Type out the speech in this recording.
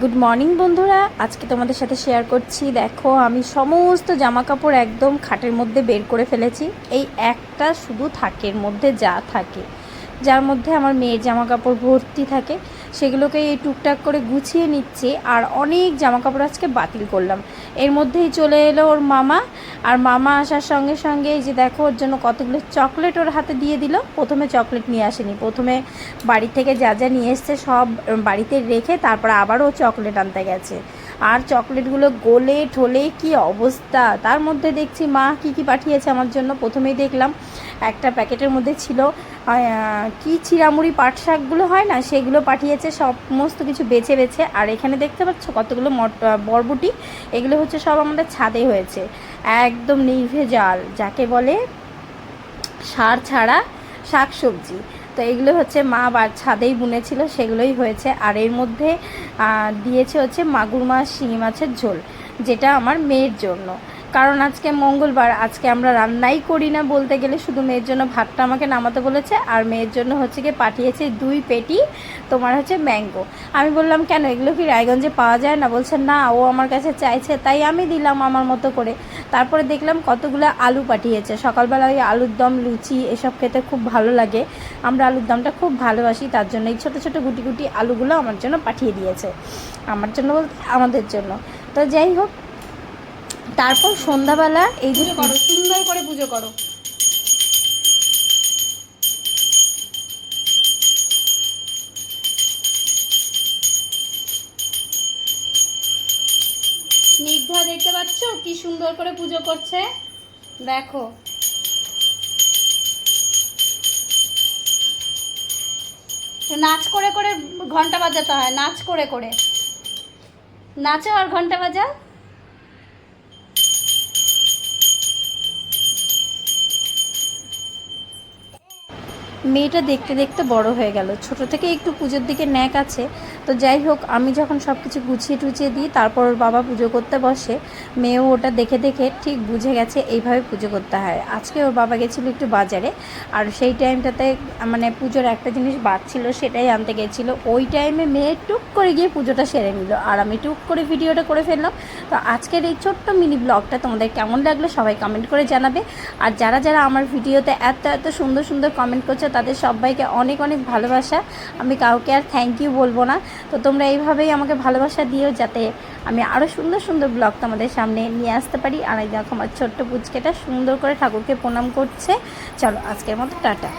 Good morning বন্ধুরা। আজকে তোমাদের সাথে শেয়ার করছি। দেখো, আমি সমস্ত জামা কাপড় একদম খাটের মধ্যে বের করে ফেলেছি। এই একটা শুধু থাকের মধ্যে যা থাকে। যার মধ্যে আমার মেয়ের জামা কাপড় ভর্তি থাকে। সেগুলোকে এই টুকটাক করে গুছিয়ে নিচ্ছে আর অনেক জামা কাপড় আজকে বাতিল করলাম। এর মধ্যেই চলে এলো ওর মামা আর মামা আসার সঙ্গে সঙ্গে এই যে দেখো ওর জন্য কতগুলো চকলেট ওর হাতে দিয়ে দিল। প্রথমে চকলেট নিয়ে আসেনি, প্রথমে বাড়ি থেকে যা যা নিয়ে এসছে সব বাড়িতে রেখে তারপর আবারও চকলেট আনতে গেছে। আর চকলেটগুলো গলে ঠলে কি অবস্থা? তার মধ্যে দেখছি মা কি কি পাঠিয়েছে আমার জন্য। প্রথমেই দেখলাম একটা প্যাকেটের মধ্যে ছিল কি চিরামুড়ি পাট শাকগুলো হয় না, সেগুলো পাঠিয়েছে, সমস্ত কিছু বেছে বেছে। আর এখানে দেখতে পাচ্ছ কতগুলো বরবটি, এগুলো হচ্ছে সব আমাদের ছাদে হয়েছে। একদম নির্ভেজাল, যাকে বলে সার ছাড়া শাক সবজি তো এগুলো হচ্ছে মা বা ছাদেই বুনেছিল, সেগুলোই হয়েছে। আর এর মধ্যে দিয়েছে হচ্ছে মাগুর মাছ, শিঙি মাছের ঝোল, যেটা আমার মেয়ের জন্য। কারণ আজকে মঙ্গলবার, আজকে আমরা রান্নাই করি না বলতে গেলে, শুধু মেয়ের জন্য ভাতটা আমাকে নামাতে বলেছে আর মেয়ের জন্য হচ্ছে গিয়ে পাঠিয়েছে দুই পেটি তোমার হচ্ছে ম্যাঙ্গো। আমি বললাম, কেন? এগুলো কি রায়গঞ্জে পাওয়া যায় না? বলছে, না, ও আমার কাছে চাইছে, তাই আমি দিলাম আমার মতো করে। তারপরে দেখলাম কতগুলো আলু পাঠিয়েছে। সকালবেলা ওই আলুর দম, লুচি, এসব খেতে খুব ভালো লাগে। আমরা আলুর দমটা খুব ভালোবাসি, তার জন্য এই ছোটো ছোটো গুটি গুটি আলুগুলো আমার জন্য পাঠিয়ে দিয়েছে। আমার জন্য বলতে আমাদের জন্য। তো যাই হোক তারপর সন্ধ্যাবেলা এই যে করো সুন্দর করে পুজো করো। স্নিগ্ধা দেখতে পাচ্ছ? কি সুন্দর করে পুজো করছে। দেখো। নাচ করে করে ঘণ্টা বাজাতে হয় নাচ করে করে। নাচো আর ঘণ্টা বাজাও। মেয়েটা দেখতে দেখতে বড় হয়ে গেল। ছোট থেকে একটু পুজোর দিকে ন্যাক আছে। তো যাই হোক, আমি যখন সব কিছু গুছিয়ে টুছিয়ে দিই, তারপর ওর বাবা পুজো করতে বসে। মেয়েও ওটা দেখে দেখে ঠিক বুঝে গেছে এইভাবে পুজো করতে হয়। আজকে ওর বাবা গেছিল একটু বাজারে, আর সেই টাইমটাতে মানে পুজোর একটা জিনিস বাদ ছিল, সেটাই আনতে গেছিল। ওই টাইমে মেয়ে টুক করে গিয়ে পুজোটা সেরে নিল, আর আমি টুক করে ভিডিওটা করে ফেললাম। তো আজকের এই ছোট্ট মিনি ব্লগটা তোমাদের কেমন লাগল সবাই কমেন্ট করে জানাবে। আর যারা যারা আমার ভিডিওতে এত এত সুন্দর সুন্দর কমেন্ট করছে তাদের সবাইকে অনেক অনেক ভালোবাসা। আমি কাউকে আর থ্যাংক ইউ বলব না। তো তোমরা এইভাবেই আমাকে ভালোবাসা দিও যাতে আমি আরও সুন্দর সুন্দর ব্লগ তোমাদের সামনে নিয়ে আসতে পারি। আর দেখো আমার ছোট্ট পুচকেটা সুন্দর করে ঠাকুরকে প্রণাম করছে। চলো আজকের মতো টাটা।